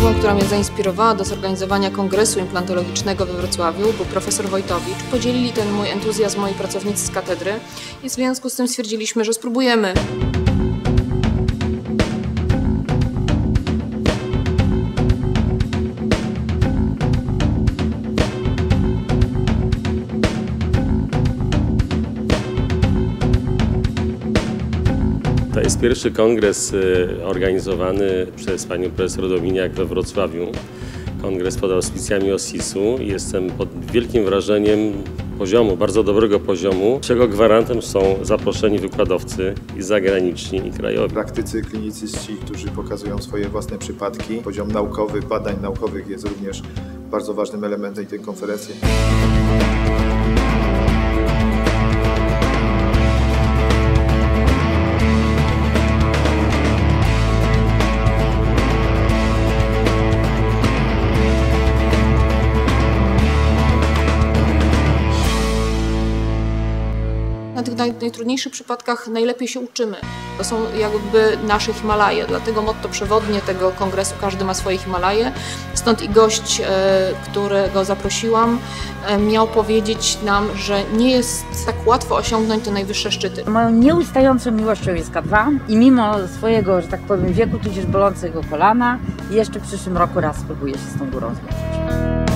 Osobą, która mnie zainspirowała do zorganizowania kongresu implantologicznego we Wrocławiu był profesor Wojtowicz. Podzielili ten mój entuzjazm moi pracownicy z katedry i w związku z tym stwierdziliśmy, że spróbujemy. To jest pierwszy kongres y, organizowany przez panią profesor Dominiak we Wrocławiu. Kongres pod auspicjami OSIS-u. Jestem pod wielkim wrażeniem poziomu, bardzo dobrego poziomu, czego gwarantem są zaproszeni wykładowcy i zagraniczni, i krajowi. Praktycy, klinicyści, którzy pokazują swoje własne przypadki. Poziom naukowy, badań naukowych jest również bardzo ważnym elementem tej konferencji. Na tych naj, najtrudniejszych przypadkach najlepiej się uczymy. To są jakby nasze Himalaje, dlatego motto przewodnie tego kongresu Każdy ma swoje Himalaje. Stąd i gość, e, którego zaprosiłam, e, miał powiedzieć nam, że nie jest tak łatwo osiągnąć te najwyższe szczyty. Moją nieustającą miłością jest K2 i mimo swojego, że tak powiem, wieku, tudzież bolącego kolana, jeszcze w przyszłym roku raz spróbuję się z tą górą zmierzyć.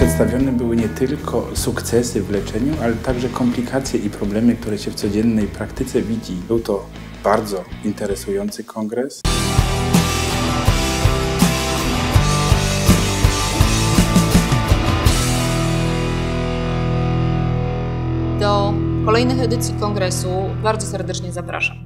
Przedstawione były nie tylko sukcesy w leczeniu, ale także komplikacje i problemy, które się w codziennej praktyce widzi. Był to bardzo interesujący kongres. Do kolejnych edycji kongresu bardzo serdecznie zapraszam.